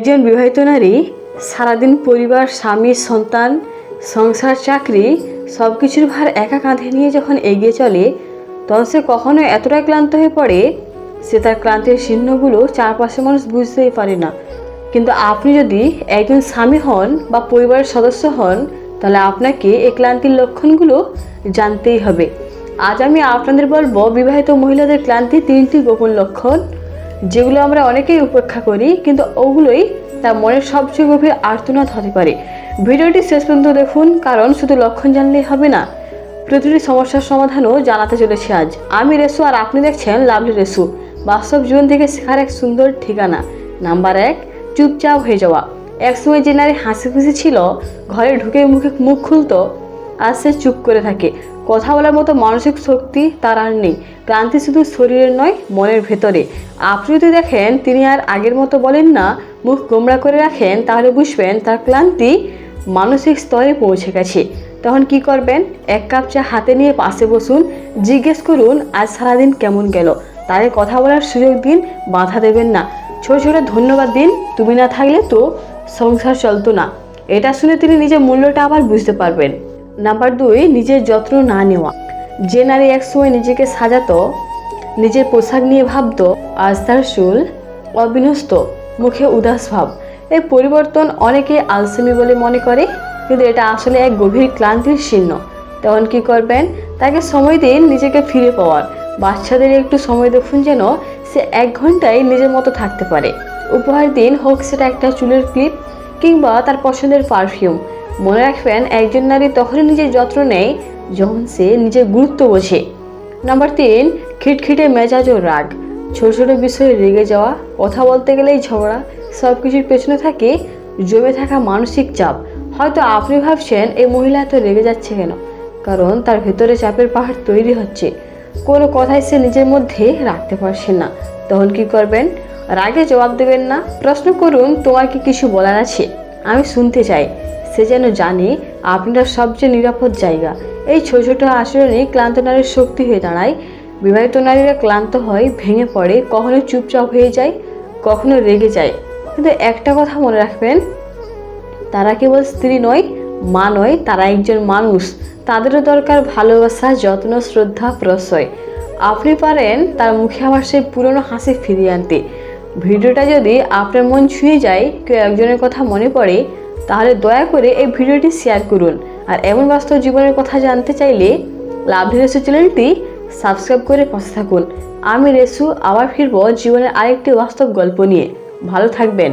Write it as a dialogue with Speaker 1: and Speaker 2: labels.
Speaker 1: একজন বিবাহিত নারী সারাদিন পরিবার, স্বামী, সন্তান, সংসার, চাকরি সব কিছুর ভার একা কাঁধে নিয়ে যখন এগিয়ে চলে, তখন সে কখনো এতটাই ক্লান্ত হয়ে পড়ে সে তার ক্লান্তির চিহ্নগুলো চারপাশের মানুষ বুঝতেই পারে না। কিন্তু আপনি যদি একজন স্বামী হন বা পরিবারের সদস্য হন, তাহলে আপনাকে এই ক্লান্তির লক্ষণগুলো জানতেই হবে। আজ আমি আপনাদের বলব, বিবাহিত মহিলাদের ক্লান্তির তিনটি গোপন লক্ষণ। যেগুলো আমরা অনেকেই উপেক্ষা করি, কিন্তু ওগুলোই তার মনের সবচেয়ে গভীর আর্তনাদ হতে পারে। ভিডিওটি শেষ পর্যন্ত দেখুন, কারণ শুধু লক্ষণ জানলেই হবে না। প্রতিটি সমস্যার সমাধানও জানাতে চলেছি আজ। আমি রেসু, আর আপনি দেখছেন লাভলি রেসু। বাস্তব জীবন থেকে শেখার এক সুন্দর ঠিকানা। নাম্বার এক, চুপচাপ হয়ে যাওয়া। একসময় যে নারী হাসি খুশি ছিল, ঘরে ঢুকে মুখে মুখ খুলতো আর সে চুপ করে থাকে। কথা বলার মতো মানসিক শক্তি তার আর নেই। ক্লান্তি শুধু শরীরের নয়, মনের ভেতরে। আপনি যদি দেখেন তিনি আর আগের মতো বলেন না, মুখ গোমড়া করে রাখেন, তাহলে বুঝবেন তার ক্লান্তি মানসিক স্তরে পৌঁছে গেছে। তখন কি করবেন? এক কাপ চা হাতে নিয়ে পাশে বসুন, জিজ্ঞেস করুন, আজ সারাদিন কেমন গেল? তারে কথা বলার সুযোগ দিন, বাধা দেবেন না। ছোট ছোট ধন্যবাদ দিন, তুমি না থাকলে তো সংসার চলতো না। এটা শুনে তিনি নিজের মূল্যটা আবার বুঝতে পারবেন। নাম্বার দুই, নিজের যত্ন না নেওয়া। যে নারী একসময় নিজেকে সাজাতো, নিজের পোশাক নিয়ে ভাবতো, আজ তার চুল অবিনস্ত, মুখে উদাস ভাব। এই পরিবর্তন অনেকে আলসেমি বলে মনে করে, কিন্তু এটা আসলে এক গভীর ক্লান্তির চিহ্ন। তখন কি করবেন? তাকে সময় দিন নিজেকে ফিরে পাওয়ার। বাচ্চাদের একটু সময় দেখুন যেন সে এক ঘন্টায় নিজের মতো থাকতে পারে। উপহার দিন হোক সেটা একটা চুলের ক্লিপ কিংবা তার পছন্দের পারফিউম। মনে রাখবেন, একজন নারী তখনই নিজের যত্ন নেয় যখন সে নিজের গুরুত্ব বোঝে। নাম্বার তিন, খিটখিটে মেজাজ ও রাগ। ছোট ছোট বিষয়ে রেগে যাওয়া, কথা বলতে গেলেই ঝগড়া সব কিছুর পেছনে থাকে জমে থাকা মানসিক চাপ। হয়তো আপনি ভাবছেন, এই মহিলা এত রেগে যাচ্ছে কেন? কারণ তার ভেতরে চাপের পাহাড় তৈরি হচ্ছে। কোনো কথাই সে নিজের মধ্যে রাখতে পারছে না। তখন কি করবেন? রাগে জবাব দেবেন না। প্রশ্ন করুন, তোমার কি কিছু বলার আছে? আমি শুনতে চাই। সে যেন জানে আপনার সবচেয়ে নিরাপদ জায়গা। এই ছোট ছোট আচরণে ক্লান্ত নারীর শক্তি হয়ে দাঁড়ায়। বিবাহিত নারীরা ক্লান্ত হয়, ভেঙে পড়ে, কখনো চুপচাপ হয়ে যায়, কখনো রেগে যায়। কিন্তু একটা কথা মনে রাখবেন, তারা কেবল স্ত্রী নয়, মা নয়, তারা একজন মানুষ। তাদেরও দরকার ভালোবাসা, যত্ন, শ্রদ্ধা প্রশ্রয় আপনি পারেন তার মুখে আবার সেই পুরনো হাসি ফিরিয়ে আনতে। ভিডিওটা যদি আপনার মন ছুঁয়ে যায়, কেউ একজনের কথা মনে পড়ে তাহলে দয়া করে এই ভিডিওটি শেয়ার করুন। আর এমন বাস্তব জীবনের কথা জানতে চাইলে লাভ রেসু চ্যানেলটি সাবস্ক্রাইব করে পাশে থাকুন। আমি রেসু আবার ফিরব জীবনের আরেকটি বাস্তব গল্প নিয়ে। ভালো থাকবেন।